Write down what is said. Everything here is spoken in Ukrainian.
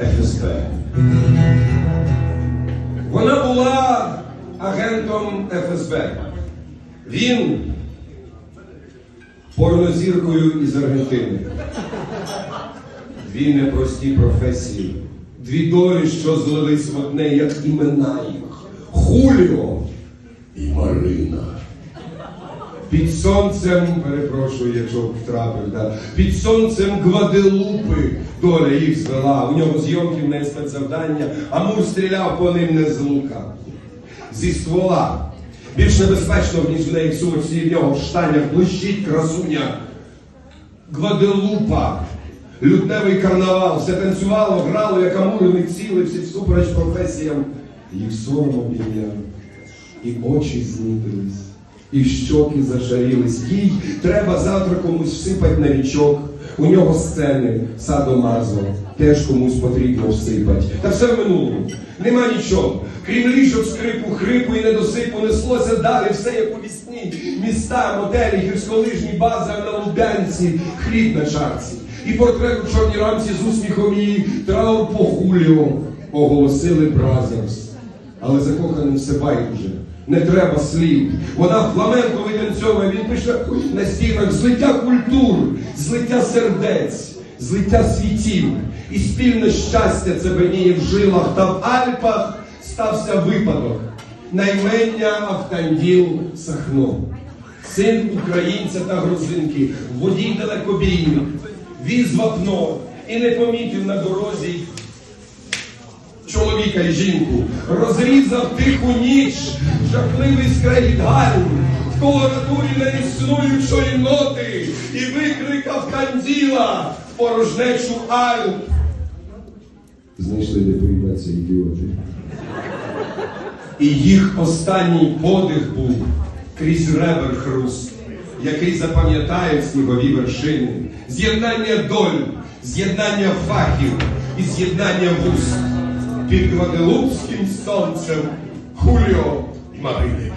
ФСБ. Вона була агентом ФСБ. Він порнозіркою із Аргентини. Дві непрості професії, дві долі, що злились в одне, як імена їх. Хуліо і Марина. Під сонцем, перепрошую, якщо втрапив, да, під сонцем Гваделупи доля їх звела. У нього зйомки не спецзавдання, а Мур стріляв по ним не з лука. Зі ствола. Більш небезпечно, ніж в неї сумочці в нього в штанях блищить красуня. Гваделупа. Лютневий карнавал, все танцювало, грало, як амури ціли, всі всупереч професіям. Їх сором обійняв, і очі знітились, і щоки зашарілись. Їй треба завтра комусь всипать на річок. У нього сцени, садомазо, теж комусь потрібно всипать. Та все в минулому. Нема нічого. Крім ліжок, скрипу, хрипу і недосипу, неслося далі все як у вісні. Міста, моделі, гірськолижні бази, на Лубянці, хліб на чарці. І портрет у чорній рамці з усміхом її траур по хуліо оголосили Бразерс. Але закоханим все байдуже. Не треба слів. Вона фламенко витанцьовує, він пише на стінах злиття культур, злиття сердець, злиття світів. І спільне щастя цебеніє в жилах, та в Альпах стався випадок. Наймення Автанділ Сахно. Син українця та грузинки, водій далекобійник, віз вапно і не помітив на дорозі чоловіка і жінку, розрізав тиху ніч, жахливий скрегіт галь, в колоратурі не існуючої ноти, і викрикав канділа в порожнечу аль. Знайшли, де поїбаться ідіоти. І їх останній подих був крізь ребер хруст, який запам'ятає снігові вершини, з'єднання доль, з'єднання фахів і з'єднання вуст під Гваделупським сонцем Хуліо і Марини.